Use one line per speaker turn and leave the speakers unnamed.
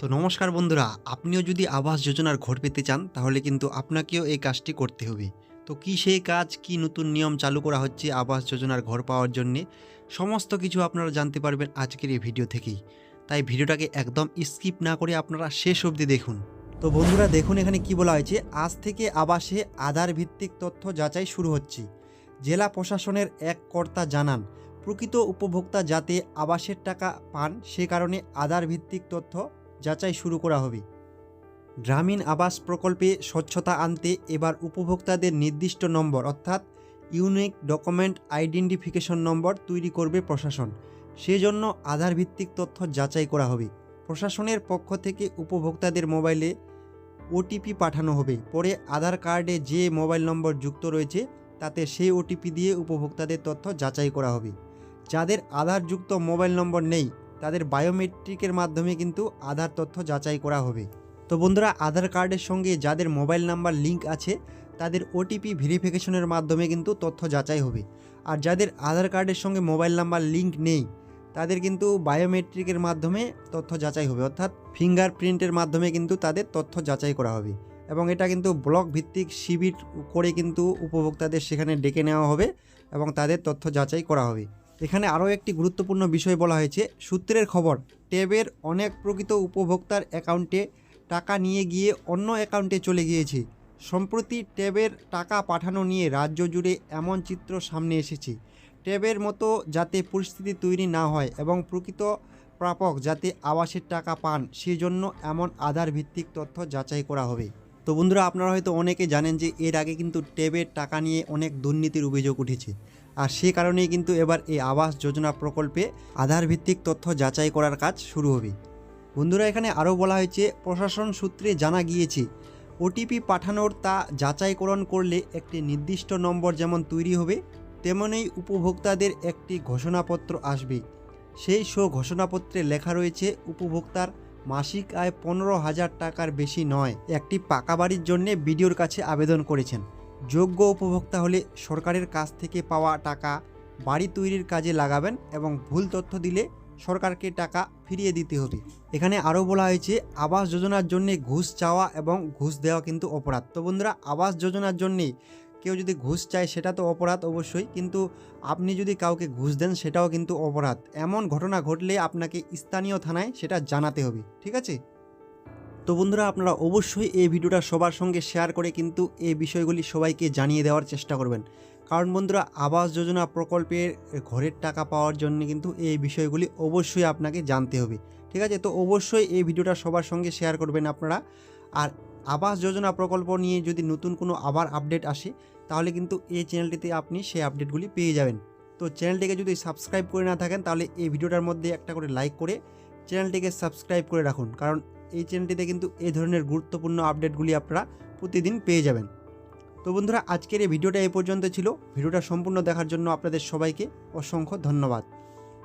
তো নমস্কার বন্ধুরা, আপনিও যদি আবাস যোজনার ঘর পেতে চান, তাহলে কিন্তু আপনাকেও এই কাজটি করতে হবে। তো কি সেই কাজ, কি নতুন নিয়ম চালু করা হচ্ছে আবাস যোজনার ঘর পাওয়ার জন্যে, সমস্ত কিছু আপনারা জানতে পারবেন আজকের এই ভিডিও থেকেই। তাই ভিডিওটাকে একদম স্কিপ না করে আপনারা শেষ অবধি দেখুন। তো বন্ধুরা, দেখুন এখানে কি বলা হয়েছে, আজ থেকে আবাসে আধার ভিত্তিক তথ্য যাচাই শুরু হচ্ছে। জেলা প্রশাসনের এক কর্তা জানান, প্রকৃত উপভোক্তা যাতে আবাসের টাকা পান, সে কারণে আধার ভিত্তিক তথ্য যাচাই শুরু করা হবে। গ্রামীণ আবাস প্রকল্পে স্বচ্ছতা আনতে এবার উপভোক্তাদের নির্দিষ্ট নম্বর, অর্থাৎ ইউনিক ডকুমেন্ট আইডেন্টিফিকেশন নম্বর তৈরি করবে প্রশাসন। সেজন্য আধার ভিত্তিক তথ্য যাচাই করা হবে। প্রশাসনের পক্ষ থেকে উপভোক্তাদের মোবাইলে ওটিপি পাঠানো হবে। পরে আধার কার্ডে যে মোবাইল নম্বর যুক্ত রয়েছে, তাতে সেই ওটিপি দিয়ে উপভোক্তাদের তথ্য যাচাই করা হবে। যাদের আধারযুক্ত মোবাইল নম্বর নেই তাদের বায়োমেট্রিকের মাধ্যমে কিন্তু আধার তথ্য যাচাই করা হবে। তো বন্ধুরা, আধার কার্ডের সঙ্গে যাদের মোবাইল নাম্বার লিংক আছে, তাদের ওটিপি ভেরিফিকেশনের মাধ্যমে কিন্তু তথ্য যাচাই হবে। আর যাদের আধার কার্ডের সঙ্গে মোবাইল নাম্বার লিংক নেই, তাদের কিন্তু বায়োমেট্রিকের মাধ্যমে তথ্য যাচাই হবে। অর্থাৎ ফিঙ্গারপ্রিন্টের মাধ্যমে কিন্তু তাদের তথ্য যাচাই করা হবে। এবং এটা কিন্তু ব্লক ভিত্তিক শিবির করে কিন্তু উপভোক্তাদের সেখানে ডেকে নেওয়া হবে এবং তাদের তথ্য যাচাই করা হবে। এখানে আরও একটি গুরুত্বপূর্ণ বিষয় বলা হয়েছে। সূত্রের খবর, ট্যাবের অনেক প্রকৃত উপভোক্তার অ্যাকাউন্টে টাকা নিয়ে গিয়ে অন্য অ্যাকাউন্টে চলে গিয়েছে। সম্প্রতি ট্যাবের টাকা পাঠানো নিয়ে রাজ্য জুড়ে এমন চিত্র সামনে এসেছে। ট্যাবের মতো যাতে পরিস্থিতি তৈরি না হয় এবং প্রকৃত প্রাপক যাতে আবাসের টাকা পান, সেজন্য এমন আধার ভিত্তিক তথ্য যাচাই করা হবে। তো বন্ধুরা, আপনারা হয়তো অনেকে জানেন যে এর আগে কিন্তু ট্যাবের টাকা নিয়ে অনেক দুর্নীতির অভিযোগ উঠেছে। আর সে কারণেই কিন্তু এবার এই আবাস যোজনা প্রকল্পে আধার ভিত্তিক তথ্য যাচাই করার কাজ শুরু হবে। বন্ধুরা, এখানে আরও বলা হয়েছে, প্রশাসন সূত্রে জানা গিয়েছে ওটিপি পাঠানোর তা যাচাইকরণ করলে একটি নির্দিষ্ট নম্বর যেমন তৈরি হবে, তেমনই উপভোক্তাদের একটি ঘোষণাপত্র আসবে। সেই শো ঘোষণাপত্রে লেখা রয়েছে, উপভোক্তার মাসিক আয় পনেরো হাজার টাকার বেশি নয়, একটি পাকা বাড়ির জন্যে বিডিওর কাছে আবেদন করেছেন। যোগ্য উপভোক্তা হলে সরকারের কাছ থেকে পাওয়া টাকা বাড়ি তৈরির কাজে লাগাবেন এবং ভুল তথ্য দিলে সরকারকে টাকা ফিরিয়ে দিতে হবে। এখানে আরও বলা হয়েছে, আবাস যোজনার জন্য ঘুষ চাওয়া এবং ঘুষ দেওয়া কিন্তু অপরাধ। তো বন্ধুরা, আবাস যোজনার জন্যে কেউ যদি ঘুষ চায় সেটা তো অপরাধ অবশ্যই, কিন্তু আপনি যদি কাউকে ঘুষ দেন সেটাও কিন্তু অপরাধ। এমন ঘটনা ঘটলে আপনাকে স্থানীয় থানায় সেটা জানাতে হবে, ঠিক আছে? তো বন্ধুরা, আপনারা অবশ্যই এই ভিডিওটা সবার সঙ্গে শেয়ার করে কিন্তু এই বিষয়গুলি সবাইকে জানিয়ে দেওয়ার চেষ্টা করবেন। কারণ বন্ধুরা, আবাস যোজনা প্রকল্পের ঘরের টাকা পাওয়ার জন্য কিন্তু এই বিষয়গুলি অবশ্যই আপনাকে জানতে হবে। ঠিক আছে? তো অবশ্যই এই ভিডিওটা সবার সঙ্গে শেয়ার করবেন আপনারা। আর আবাস যোজনা প্রকল্প নিয়ে যদি নতুন কোনো আবার আপডেট আসে, তাহলে কিন্তু এই চ্যানেলটিতে আপনি সেই আপডেটগুলি পেয়ে যাবেন। তো চ্যানেলটিকে যদি সাবস্ক্রাইব করে না থাকেন, তাহলে এই ভিডিওটার মধ্যে একটা করে লাইক করে চ্যানেলটিকে সাবস্ক্রাইব করে রাখুন। কারণ এই চ্যানেলটিতে কিন্তু এই ধরনের গুরুত্বপূর্ণ আপডেটগুলি আপনারা প্রতিদিন পেয়ে যাবেন। তো বন্ধুরা, আজকের এই ভিডিওটা এই পর্যন্ত ছিল। ভিডিওটা সম্পূর্ণ দেখার জন্য আপনাদের সবাইকে অসংখ্য ধন্যবাদ।